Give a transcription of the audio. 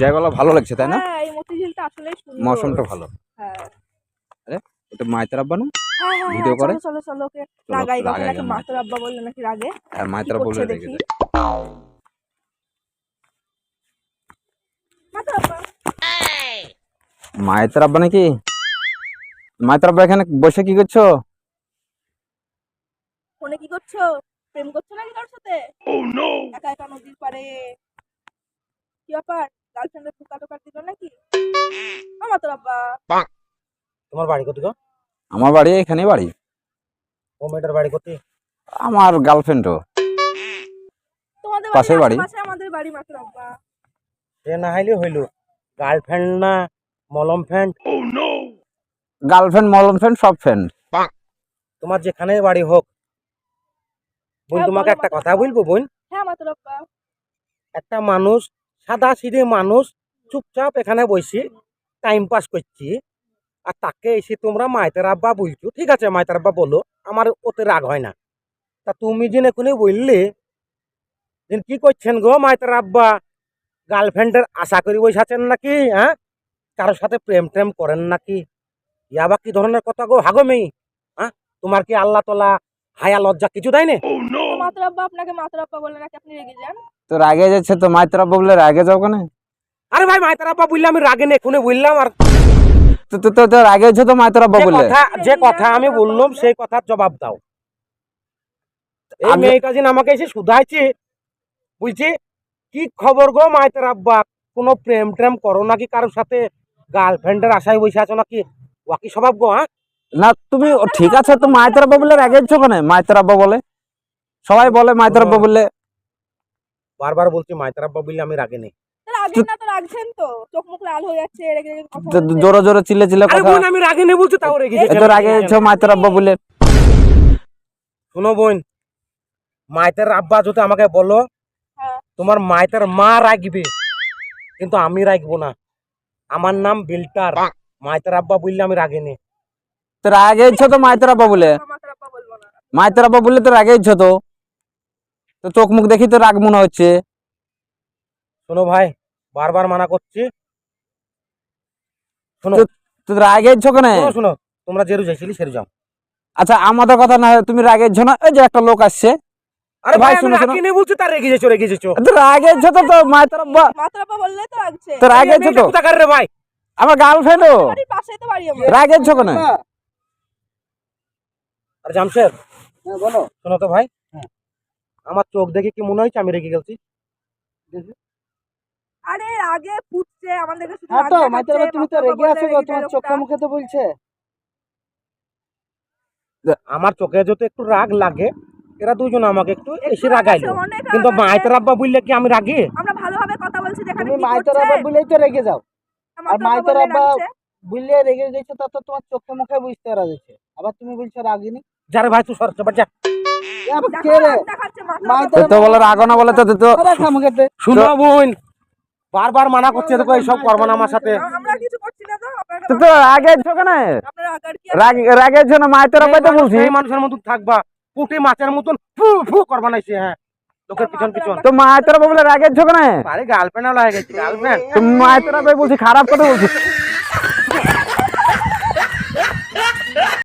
জায়গাগুলো ভালো লাগছে তাই না? হ্যাঁ এই মতিঝিলটা আসলেই সুন্দর। মৌসুমটা ভালো। হ্যাঁ। আব্বা না? হ্যাঁ ভিডিও করে? চলো চলো চলো ওকে চলো, রাগাই নাকি। আব্বা বললে নাকি রাগে? আর মায়ের কি বলে দেখি। দে। আব্বা। মায়ের আব্বা নাকি? মায়ের আব্বা এখানে বসে কি করছ? ফোনে কি করছ? প্রেম করছ নাকি কারোর সাথে? একা একা নদীর পাড়ে। কি ব্যাপার? গার্লফ্রেন্ডের টোকা দিল নাকি? ও মাতর আব্বা। তোমার বাড়ি কোথায় আমার বাড়ি এখানেই বাড়ি। ও মেয়েটার বাড়ি কোথায়? আমার গার্লফ্রেন্ডও তোমাদের পাশেই বাড়ি? পাশে আমাদের বাড়ি মাতর আব্বা। সে না হাইলে হইল। গার্লফ্রেন্ড না মলম ফ্রেন্ড গার্লফ্রেন্ড মলন ফ্রেন্ড সব ফ্রেন্ড তোমার যেখানে বাড়ি হোক। বোন হ্যাঁ, তোমাকে একটা কথা বলব বোন? হ্যাঁ মাতর আব্বা। একটা মানুষ সাদা সিধে মানুষ চুপচাপ এখানে বসে টাইম পাস করছি। আর তাকে এসে তোমরা মাইতের আব্বা বলছো, ঠিক আছে মাইতের আব্বা, বলো, আমার ওতে রাগ হয় না। তা তুমি যে এখনই বললে যে কি করছেন গো মাইতের আব্বা? গার্লফ্রেন্ডের আশা করি বসে নাকি হ্যাঁ? কারোর সাথে প্রেম টেম করেন নাকি? ইয়াবা কি ধরনের কথা গো, হাগো মেয়ে হ্যাঁ? তোমার কি আল্লাহ তোলা হায়া লজ্জা কিছু দেয় না? আপনাকে নাকি আপনি রেগে যান? তো রাগে যাচ্ছে তো মায়ের আব্বা বললে রাগে যাও কেন? আরে ভাই আমি রাগে নেই বললাম আর তো তো রাগে মায়ের যে বললে? কথা যে কথা আমি বললাম সেই কথার জবাব দাও। এই মেয়েটা যেন আমাকে এসে শুধাইছে বলছে কি খবর গো মাইতের আব্বা কোনো প্রেম ট্রেম করো নাকি কারোর সাথে? গার্লফ্রেন্ডের আশায় বসে আছো নাকি? ওয়াকি স্বভাব গো হ্যাঁ? না তুমি ঠিক আছে তো মায়ের আব্বা বললে রাগে যাচ্ছ কেন? মায়ের আব্বা বলে। সবাই বলে আব্বা বললে বারবার বলছি মাইতের আব্বা বললে আমি রাগে নেই। তো রাগেন না তো রাগছেন তো চোখ মুখ লাল হয়ে যাচ্ছে রেগে রেগে কথা তো বলছে। জোরে জোরে চিল্লে চিল্লে কথা আমি রাগে নেই বলছি তাও রেগে এ তো রাগে যাচ্ছ মায়ের আব্বা বললে শোনো বোন মাইতের আব্বা যদি আমাকে বলো হ্যাঁ। তোমার মাইতের মা রাগবে কিন্তু আমি রাখব না। আমার নাম বিল্টার। মাইতের আব্বা বললে আমি রাগে নেই। তো রাগে যাচ্ছ তো মায়ের আব্বা বলে মায়ের আব্বা বললে তো রাগে যাচ্ছ তো। তো চোখ মুখ দেখি তো রাগ মনে হচ্ছে। শোনো ভাই বারবার মানা করছি। শোনো। তো রাগে যাচ্ছ কেন? শোনো তোমরা যেরু যাইছিলি সেরু যাও। আচ্ছা আমাদের কথা না তুমি রাগে যাচ্ছ না? এই যে একটা লোক আসছে। আরে ভাই, ভাই শোনো, আমি শোনো। রাগি নেই বলছি তার রেগে যেছো রেগে যেছো তো রাগে যাচ্ছ তো তো মায়ের আব্বা মাতর আব্বা বললে তো রাগছে। তো রাগে যাচ্ছ তো। কোথাকার রে ভাই? আমার গার্লফ্রেন্ডও বাড়ির পাশেই তো বাড়ি আমার। রাগে কেন? আর জামশেদ হ্যাঁ বলো। শোনো তো ভাই। আমার চোখ দেখে কি মনে হয়েছে আমি রেগে গেছি আরে রাগে ফুটছে আমাদেরকে শুধু হ্যাঁ তো তুমি তো রেগে আছো গো তোমার চোখে। মুখে তো বলছে। আমার চোখে যদি একটু রাগ লাগে এরা দুজন আমাকে একটু এসে রাগ রাগাইলো। কিন্তু আছে। আব্বা বললে কি আমি রাগি? আমরা ভালোভাবে কথা বলছি যেখানে তুমি মাইতের আব্বা বলেই তো রেগে যাও। আর মাইতের বললে আব্বা। বুঝলে রেগে গেছো তা তো তোমার চোখে মুখে বুঝতে পারা যাচ্ছে আবার তুমি বলছো রাগিনি। যারে ভাই তুই সরছে রে? রাগ তো বলে না বলে তো তো- শুনো বোন বারবার মানা করছে এইসব করব আমার সাথে তো রাগে কেন? রাগ মায়ের আব্বাই তো বলছি। মানুষের মতন থাকবা পুঁটি মাছের মতন ফু ফু করবা না হ্যাঁ। লোকের পিছন পিছন। তো মায়ের বলে রাগে যাচ্ছ কেন? আরে গার্লফ্রেন্ড হয়ে গেছে গার্লফ্রেন্ড তো মায়ের বলছি খারাপ কথা বলছি।